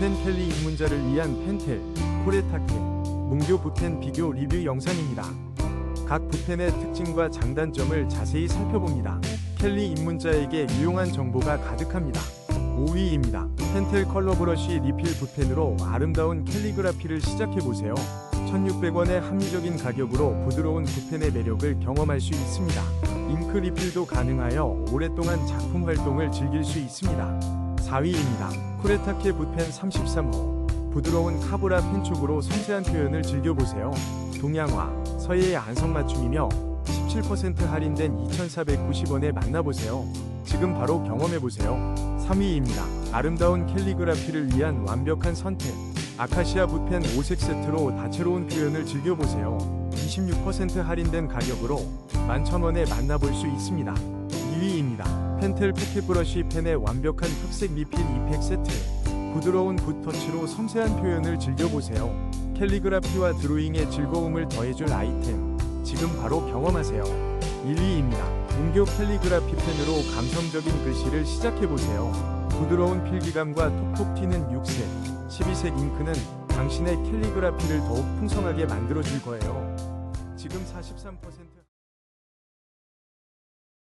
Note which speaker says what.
Speaker 1: 붓펜 캘리 입문자를 위한 펜텔, 코레타케, 문교 붓펜 비교 리뷰 영상입니다. 각 붓펜의 특징과 장단점을 자세히 살펴봅니다. 캘리 입문자에게 유용한 정보가 가득합니다. 5위입니다. 펜텔 컬러 브러쉬 리필 붓펜으로 아름다운 캘리그라피를 시작해보세요. 1600원의 합리적인 가격으로 부드러운 붓펜의 매력을 경험할 수 있습니다. 잉크 리필도 가능하여 오랫동안 작품 활동을 즐길 수 있습니다. 4위입니다. 쿠레타케 붓펜 33호 부드러운 카보라 펜촉으로 섬세한 표현을 즐겨보세요. 동양화, 서예의 안성맞춤이며 17% 할인된 2,490원에 만나보세요. 지금 바로 경험해보세요. 3위입니다. 아름다운 캘리그라피를 위한 완벽한 선택. 아카시아 붓펜 5색 세트로 다채로운 표현을 즐겨보세요. 26% 할인된 가격으로 11,000원에 만나볼 수 있습니다. 2위입니다. 펜텔 포켓 브러쉬 펜의 완벽한 흑색 리필 이펙 세트. 부드러운 붓터치로 섬세한 표현을 즐겨보세요. 캘리그라피와 드로잉의 즐거움을 더해줄 아이템. 지금 바로 경험하세요. 1위입니다. 문교 캘리그라피 펜으로 감성적인 글씨를 시작해보세요. 부드러운 필기감과 톡톡 튀는 6색, 12색 잉크는 당신의 캘리그라피를 더욱 풍성하게 만들어줄 거예요. 지금 43%